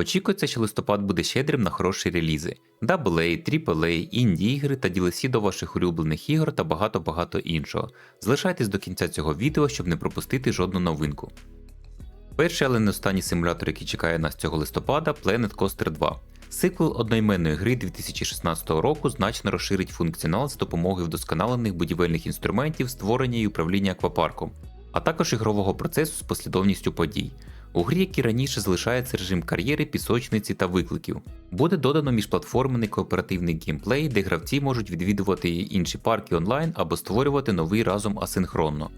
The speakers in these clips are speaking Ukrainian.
Очікується, що листопад буде щедрим на хороші релізи, AA, AAA, інді ігри та DLC до ваших улюблених ігор та багато-багато іншого. Залишайтесь до кінця цього відео, щоб не пропустити жодну новинку. Перший, але не останній симулятор, який чекає нас цього листопада, Planet Coaster 2. Сиквел одноіменної гри 2016 року значно розширить функціонал з допомогою вдосконалених будівельних інструментів, створення і управління аквапарком, а також ігрового процесу з послідовністю подій. У грі, як і раніше, залишається режим кар'єри, пісочниці та викликів. Буде додано міжплатформений кооперативний геймплей, де гравці можуть відвідувати інші парки онлайн або створювати новий разом асинхронно.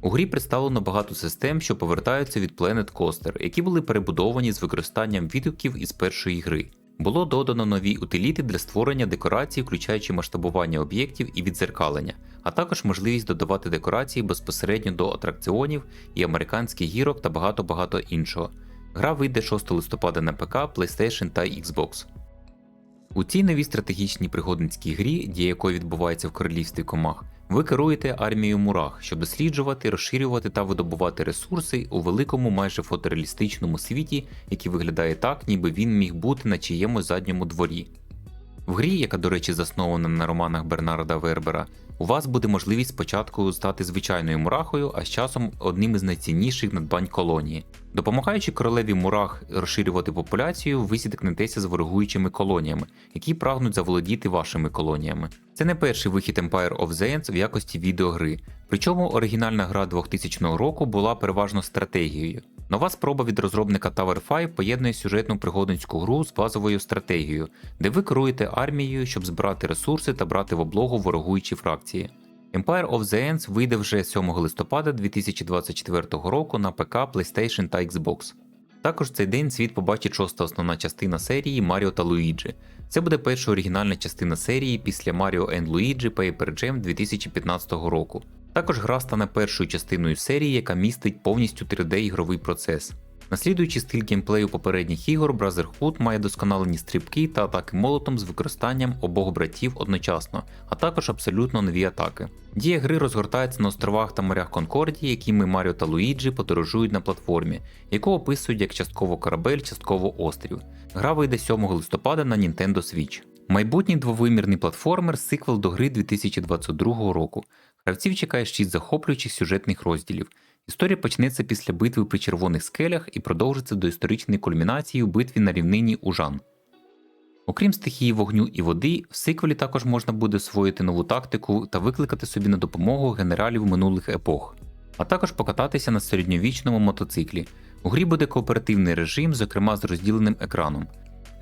У грі представлено багато систем, що повертаються від Planet Coaster, які були перебудовані з використанням відгуків із першої гри. Було додано нові утиліти для створення декорацій, включаючи масштабування об'єктів і відзеркалення, а також можливість додавати декорації безпосередньо до атракціонів і американських гірок та багато-багато іншого. Гра вийде 6 листопада на ПК, PlayStation та Xbox. У цій новій стратегічній пригодницькій грі, дія якої відбувається в королівстві комах, ви керуєте армією мурах, щоб досліджувати, розширювати та видобувати ресурси у великому майже фотореалістичному світі, який виглядає так, ніби він міг бути на чиємусь задньому дворі. В грі, яка, до речі, заснована на романах Бернарда Вербера, у вас буде можливість спочатку стати звичайною мурахою, а з часом одним із найцінніших надбань колонії. Допомагаючи королеві мурах розширювати популяцію, ви зіткнетеся з ворогуючими колоніями, які прагнуть заволодіти вашими колоніями. Це не перший вихід Empire of the в якості відеогри, причому оригінальна гра 2000 року була переважно стратегією. Нова спроба від розробника Tower 5 поєднує сюжетну пригодницьку гру з базовою стратегією, де ви керуєте армією, щоб збирати ресурси та брати в облогу ворогуючі фракції. Empire of the Ends вийде вже 7 листопада 2024 року на ПК, PlayStation та Xbox. Також в цей день світ побачить шоста основна частина серії Маріо та Луїджі. Це буде перша оригінальна частина серії після Mario Luigi Paper Jam 2015 року. Також гра стане першою частиною серії, яка містить повністю 3D-ігровий процес. Наслідуючи стиль геймплею попередніх ігор, Brotherhood має досконалені стрибки та атаки молотом з використанням обох братів одночасно, а також абсолютно нові атаки. Дія гри розгортається на островах та морях Конкордії, якими Маріо та Луїджі подорожують на платформі, яку описують як частково корабель, частково острів. Гра вийде 7 листопада на Nintendo Switch. Майбутній двовимірний платформер сиквел до гри 2022 року. Гравців чекає 6 захоплюючих сюжетних розділів. Історія почнеться після битви при червоних скелях і продовжиться до історичної кульмінації у битві на рівнині Ужан. Окрім стихії вогню і води, в сиквелі також можна буде освоїти нову тактику та викликати собі на допомогу генералів минулих епох, а також покататися на середньовічному мотоциклі. У грі буде кооперативний режим, зокрема з розділеним екраном.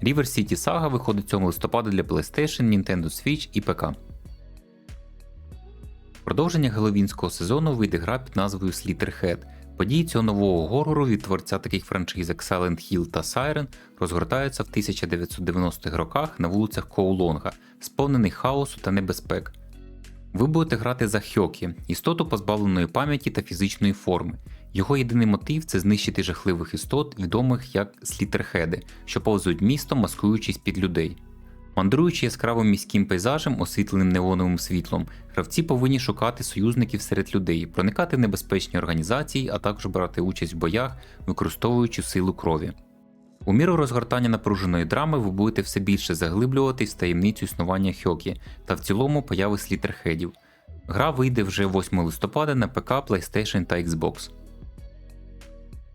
River City Saga виходить 7 листопада для PlayStation, Nintendo Switch і ПК. Продовження геловінського сезону вийде гра під назвою Slitterhead. Події цього нового горору від творця таких франшиз, як Silent Hill та Siren, розгортаються в 1990-х роках на вулицях Коулонга, сповнений хаосу та небезпек. Ви будете грати за Хьокі, істоту позбавленої пам'яті та фізичної форми. Його єдиний мотив це знищити жахливих істот, відомих як слітерхеди, що повзують містом, маскуючись під людей. Мандруючи яскравим міським пейзажем, освітленим неоновим світлом, гравці повинні шукати союзників серед людей, проникати в небезпечні організації, а також брати участь в боях, використовуючи силу крові. У міру розгортання напруженої драми ви будете все більше заглиблюватись в таємницю існування Хьокі та в цілому появи слітерхедів. Гра вийде вже 8 листопада на ПК, PlayStation та Xbox.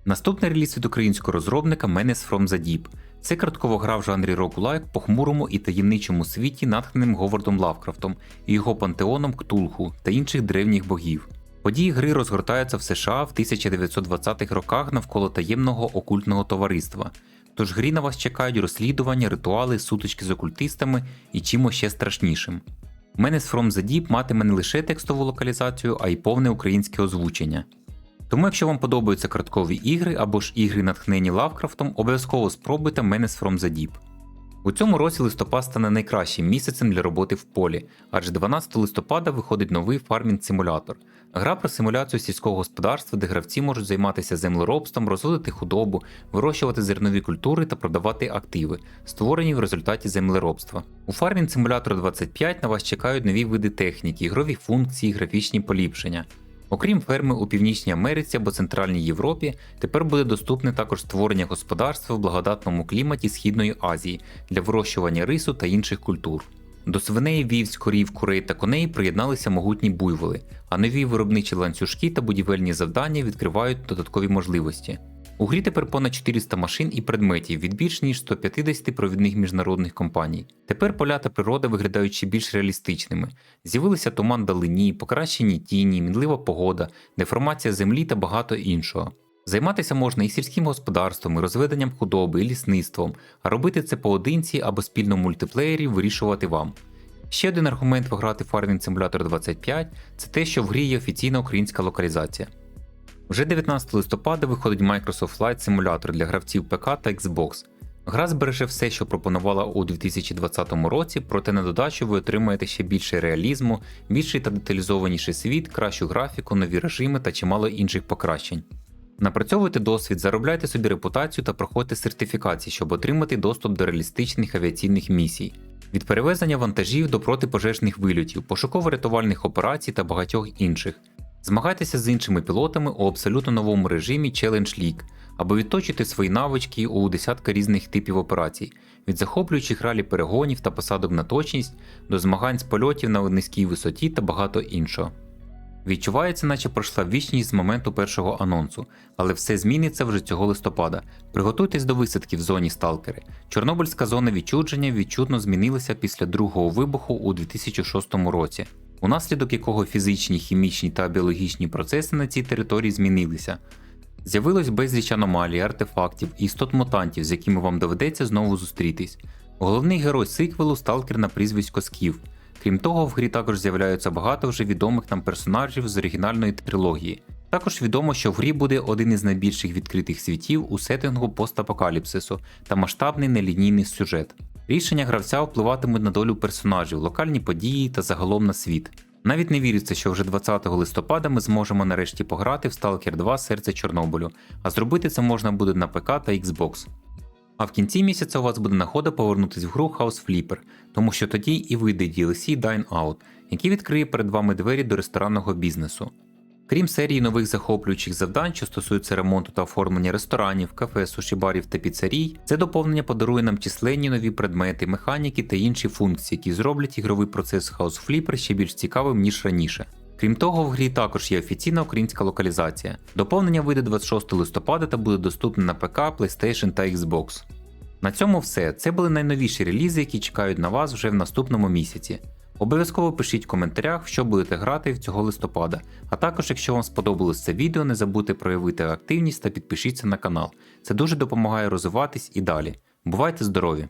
Наступний реліз від українського розробника Menace from the Deep. Це карткова гра в жанрі рогулайк по хмурому і таємничому світі, натхненим Говардом Лавкрафтом і його пантеоном Ктулху та інших древніх богів. Події гри розгортаються в США в 1920-х роках навколо таємного окультного товариства. Тож грі на вас чекають розслідування, ритуали, сутички з окультистами і чимось ще страшнішим. Menace from the Deep матиме не лише текстову локалізацію, а й повне українське озвучення. Тому, якщо вам подобаються карткові ігри або ж ігри, натхнені Лавкрафтом, обов'язково спробуйте Menace from the Deep. У цьому році листопад стане найкращим місяцем для роботи в полі, адже 12 листопада виходить новий фармінг симулятор. Гра про симуляцію сільського господарства, де гравці можуть займатися землеробством, розводити худобу, вирощувати зернові культури та продавати активи, створені в результаті землеробства. У Simulator 25 на вас чекають нові види техніки, ігрові функції, графічні поліпшення. Окрім ферми у Північній Америці або Центральній Європі, тепер буде доступне також створення господарства в благодатному кліматі Східної Азії для вирощування рису та інших культур. До свиней, вівць, корів, курей та коней приєдналися могутні буйволи, а нові виробничі ланцюжки та будівельні завдання відкривають додаткові можливості. У грі тепер понад 400 машин і предметів від більш ніж 150 провідних міжнародних компаній. Тепер поля та природа виглядають ще більш реалістичними. З'явилися туман далині, покращені тіні, мінлива погода, деформація землі та багато іншого. Займатися можна і сільським господарством, і розведенням худоби, і лісництвом, а робити це поодинці або спільно в мультиплеєрі вирішувати вам. Ще один аргумент пограти Farming Simulator 25 це те, що в грі є офіційна українська локалізація. Вже 19 листопада виходить Microsoft Flight Simulator для гравців ПК та Xbox. Гра збереже все, що пропонувала у 2020 році, проте на додачу ви отримаєте ще більше реалізму, більший та деталізованіший світ, кращу графіку, нові режими та чимало інших покращень. Напрацьовуйте досвід, заробляйте собі репутацію та проходьте сертифікації, щоб отримати доступ до реалістичних авіаційних місій. Від перевезення вантажів до протипожежних вильотів, пошуково-рятувальних операцій та багатьох інших. Змагайтеся з іншими пілотами у абсолютно новому режимі Challenge League, або відточуйте свої навички у десятка різних типів операцій, від захоплюючих ралі перегонів та посадок на точність до змагань з польотів на низькій висоті та багато іншого. Відчувається, наче пройшла вічність з моменту першого анонсу, але все зміниться вже цього листопада. Приготуйтесь до висадки в зоні сталкери. Чорнобильська зона відчудження відчутно змінилася після другого вибуху у 2006 році, унаслідок якого фізичні, хімічні та біологічні процеси на цій території змінилися. З'явилось безліч аномалій, артефактів і істот мутантів, з якими вам доведеться знову зустрітись. Головний герой сиквелу сталкер на прізвисько Скіф. Крім того, в грі також з'являються багато вже відомих нам персонажів з оригінальної трилогії. Також відомо, що в грі буде один із найбільших відкритих світів у сеттингу постапокаліпсису та масштабний нелінійний сюжет. Рішення гравця впливатимуть на долю персонажів, локальні події та загалом на світ. Навіть не віриться, що вже 20 листопада ми зможемо нарешті пограти в Stalker 2 Серце Чорнобилю, а зробити це можна буде на ПК та Xbox. А в кінці місяця у вас буде нагода повернутися в гру House Flipper, тому що тоді і вийде DLC Dine Out, який відкриє перед вами двері до ресторанного бізнесу. Крім серії нових захоплюючих завдань, що стосуються ремонту та оформлення ресторанів, кафе, суші-барів та піцерій, це доповнення подарує нам численні нові предмети, механіки та інші функції, які зроблять ігровий процес House Flipper ще більш цікавим, ніж раніше. Крім того, в грі також є офіційна українська локалізація. Доповнення вийде 26 листопада та буде доступне на ПК, PlayStation та Xbox. На цьому все. Це були найновіші релізи, які чекають на вас вже в наступному місяці. Обов'язково пишіть в коментарях, що будете грати в цього листопада. А також, якщо вам сподобалось це відео, не забудьте проявити активність та підпишіться на канал. Це дуже допомагає розвиватись і далі. Бувайте здорові!